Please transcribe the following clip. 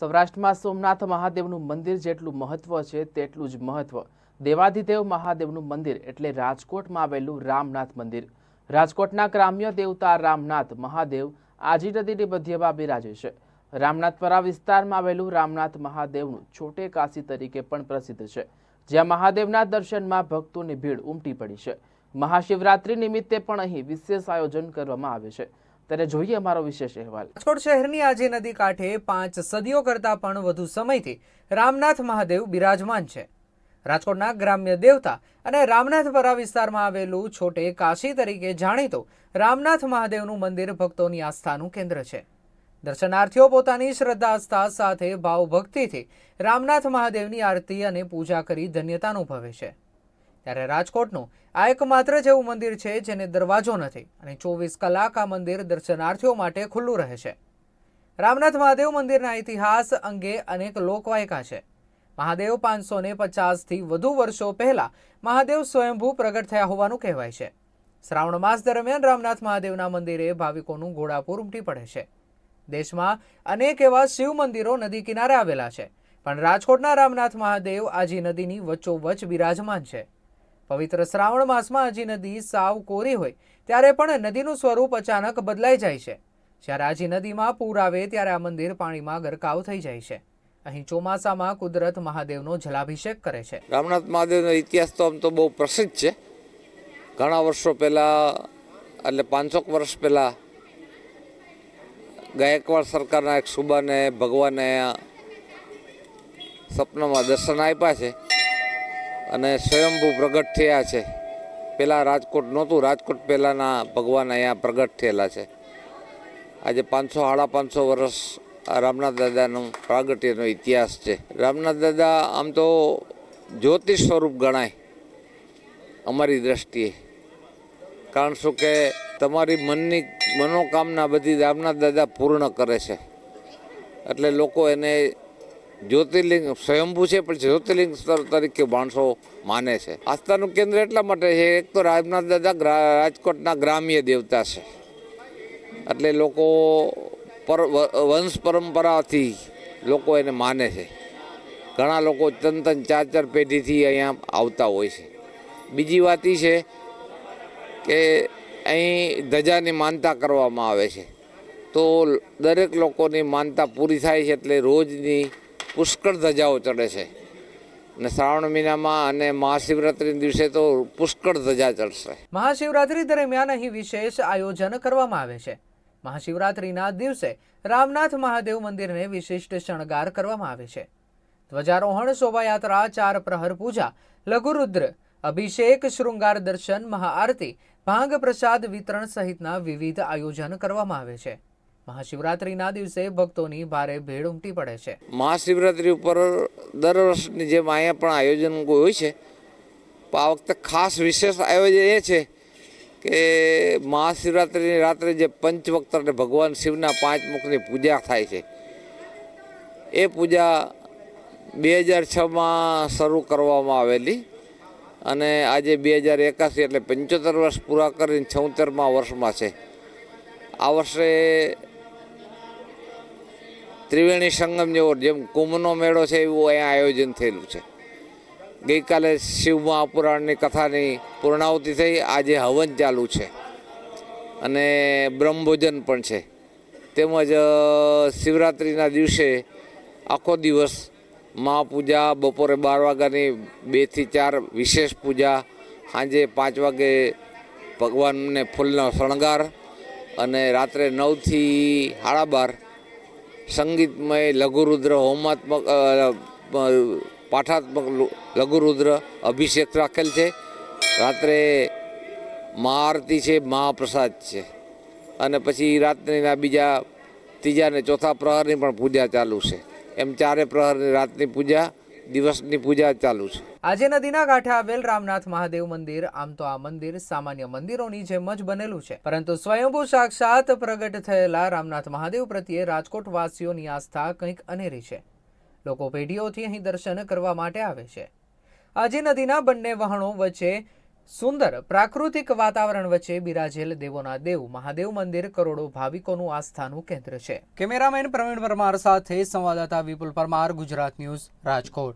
સૌરાષ્ટ્રમાં સોમનાથ મહાદેવનું મંદિર જેટલું મહત્વ છે, તેટલું જ મહત્વ. દેવાધિદેવ મહાદેવનું મંદિર એટલે રાજકોટમાં આવેલું રામનાથ મંદિર. રાજકોટના ગ્રામ્ય દેવતા રામનાથ મહાદેવ આજી નદીની મધ્યમાં બિરાજે છે. રામનાથપરા વિસ્તારમાં આવેલું રામનાથ મહાદેવનું છોટે કાશી તરીકે પણ પ્રસિદ્ધ છે. જ્યાં મહાદેવના દર્શનમાં ભક્તોની ભીડ ઉમટી પડી છે. મહાશિવરાત્રી નિમિત્તે પણ અહીં વિશેષ આયોજન કરવામાં આવે છે. ત્યારે જોઈએ અમારો વિશેષ અહેવાલ. રાજકોટ શહેરની આજે નદી કાંઠે પાંચ સદીઓ કરતાં પણ વધુ સમયથી રામનાથ મહાદેવ બિરાજમાન છે. રાજકોટના ગ્રામ્ય દેવતા અને રામનાથપરા વિસ્તારમાં આવેલું છોટે કાશી તરીકે જાણીતો રામનાથ મહાદેવનું મંદિર ભક્તોની આસ્થાનું કેન્દ્ર છે. દર્શનાર્થીઓ પોતાની શ્રદ્ધા આસ્થા સાથે ભાવભક્તિથી રામનાથ મહાદેવની આરતી અને પૂજા કરી ધન્યતા અનુભવે છે. ત્યારે રાજકોટનું આ એકમાત્ર જેવું મંદિર છે જેને દરવાજો નથી અને ચોવીસ કલાક આ મંદિર દર્શનાર્થીઓ માટે ખુલ્લું રહે છે. રામનાથ મહાદેવ મંદિરના ઇતિહાસ અંગે અનેક લોકવાયકા છે. મહાદેવ પાંચસો ને પચાસથી વધુ વર્ષો પહેલા મહાદેવ સ્વયંભૂ પ્રગટ થયા હોવાનું કહેવાય છે. શ્રાવણ માસ દરમિયાન રામનાથ મહાદેવના મંદિરે ભાવિકોનું ઘોડાપૂર ઉમટી પડે છે. દેશમાં અનેક એવા શિવ મંદિરો નદી કિનારે આવેલા છે, પણ રાજકોટના રામનાથ મહાદેવ આજી નદીની વચ્ચોવચ્ચ બિરાજમાન છે. પવિત્ર શ્રાવણ માસમાં આજી નદી સાવ કોરી હોય, ત્યારે પણ નદીનું સ્વરૂપ અચાનક બદલાઈ જાય છે. જ્યારે આજી નદીમાં પૂર આવે, ત્યારે આ મંદિર પાણીમાં ગરકાવ થઈ જાય છે. અહીં ચોમાસામાં કુદરત મહાદેવનો જલાભિષેક કરે છે. રામનાથ મહાદેવનો ઇતિહાસ તો આમ તો બહુ પ્રસિદ્ધ છે. ઘણા વર્ષો પહેલાં, એટલે પાંચસોક વર્ષ પહેલાં, ગાયકવાડ સરકારના એક સુબાને ભગવાને સપનામાં દર્શન આપ્યા છે. અને સ્વયંભૂ પ્રગટ થયા છે. પહેલાં રાજકોટ નહોતું. રાજકોટ પહેલાંના ભગવાન અહીંયા પ્રગટ થયેલા છે. આજે પાંચસો, સાડા પાંચસો વર્ષ રામનાથ દાદાનું પ્રાગટ્યનો ઇતિહાસ છે. રામનાથ દાદા આમ તો જ્યોતિષ સ્વરૂપ ગણાય અમારી દ્રષ્ટિએ. કારણ શું કે તમારી મનની મનોકામના બધી રામનાથ દાદા પૂર્ણ કરે છે. એટલે લોકો એને જ્યોતિર્લિંગ સ્વયંભૂ છે, પણ જ્યોતિર્લિંગ તરીકે માણસો માને છે. આસ્થાનું કેન્દ્ર એટલા માટે છે, એક તો રાજનાથ દાદા રાજકોટના ગ્રામ્ય દેવતા છે. એટલે લોકો પર વંશ પરંપરાથી લોકો એને માને છે. ઘણા લોકો ત્રણ ત્રણ ચાર ચાર પેઢીથી અહીંયા આવતા હોય છે. બીજી વાત એ છે કે અહીં ધજાની માનતા કરવામાં આવે છે. તો દરેક લોકોની માનતા પૂરી થાય છે, એટલે રોજની પુષ્કળ ધજાઓ ચડે છે. અને શ્રાવણ મહિનામાં અને મહાશિવરાત્રી દિવસે તો પુષ્કળ ધજા ચડશે. મહાશિવરાત્રી દરમિયાન અહીં વિશેષ આયોજન કરવામાં આવે છે. મહાશિવરાત્રીના દિવસે રામનાથ મહાદેવ મંદિરને વિશિષ્ટ શણગાર કરવામાં આવે છે. ધ્વજારોહણ, શોભાયાત્રા, ચાર પ્રહર પૂજા, લઘુરુદ્ર, અભિષેક, શૃંગાર દર્શન, મહાઆરતી ભાંગ પ્રસાદ વિતરણ સહિતના વિવિધ આયોજન કરવામાં આવે છે. મહાશિવરાત્રીના દિવસે ભક્તોની ભારે ભીડ ઉમટી પડે છે. મહાશિવરાત્રિ ઉપર દર વર્ષની જેમ અહીંયા પણ આયોજન હોય છે. પણ આ વખતે ખાસ વિશેષ આયોજન એ છે કે મહાશિવરાત્રિની રાત્રે જે પંચવક્ત અને ભગવાન શિવના પાંચ મુખની પૂજા થાય છે. એ પૂજા બે હજાર છમાં શરૂ કરવામાં આવેલી અને આજે બે હજાર એકાસી એટલે પંચોતેર વર્ષ પૂરા કરીને છોતેરમાં વર્ષમાં છે. આ વર્ષે ત્રિવેણી સંગમ જેવો જેમ કુંભનો મેળો છે, એવું અહીંયા આયોજન થયેલું છે. ગઈકાલે શિવ મહાપુરાણની કથાની પૂર્ણાવતિ થઈ, આજે હવન ચાલુ છે. અને બ્રહ્મભોજન પણ છે. તેમજ શિવરાત્રિના દિવસે આખો દિવસ મહાપૂજા બપોરે બાર વાગ્યાની બેથી ચાર વિશેષ પૂજા, સાંજે પાંચ વાગે ભગવાનને ફૂલનો શણગાર અને રાત્રે નવથી સાડા બાર સંગીતમય, લઘુરુદ્ર, હોમાત્મક પાઠાત્મક લઘુરુદ્ર અભિષેક રાખેલ છે. રાત્રે મહાઆરતી છે મહાપ્રસાદ છે. અને પછી રાત્રિના બીજા, ત્રીજા ને ચોથા પ્રહરની પણ પૂજા ચાલુ છે. એમ ચારે પ્રહરની રાતની પૂજા દિવસની પૂજા ચાલુ છે. આજે નદીના કાંઠે આવેલ રામનાથ મહાદેવ મંદિર, આમ તો આ મંદિર સામાન્ય મંદિરોની જેમ જ બનેલું છે. પરંતુ સ્વયંભૂ સાક્ષાત પ્રગટ થયેલા રામનાથ મહાદેવ પ્રત્યે રાજકોટ વાસીઓની આસ્થા કંઈક અનેરી છે. લોકો પેઢીઓથી અહીં દર્શન કરવા માટે આવે છે. આજે નદીના બંને વહાણો વચ્ચે સુંદર પ્રાકૃતિક વાતાવરણ વચ્ચે બિરાજેલ દેવોના દેવ મહાદેવ મંદિર કરોડો ભાવિકોનું આસ્થાનું કેન્દ્ર છે. કેમેરામેન પ્રવીણ પરમાર સાથે સંવાદદાતા વિપુલ પરમાર, ગુજરાત ન્યૂઝ, રાજકોટ.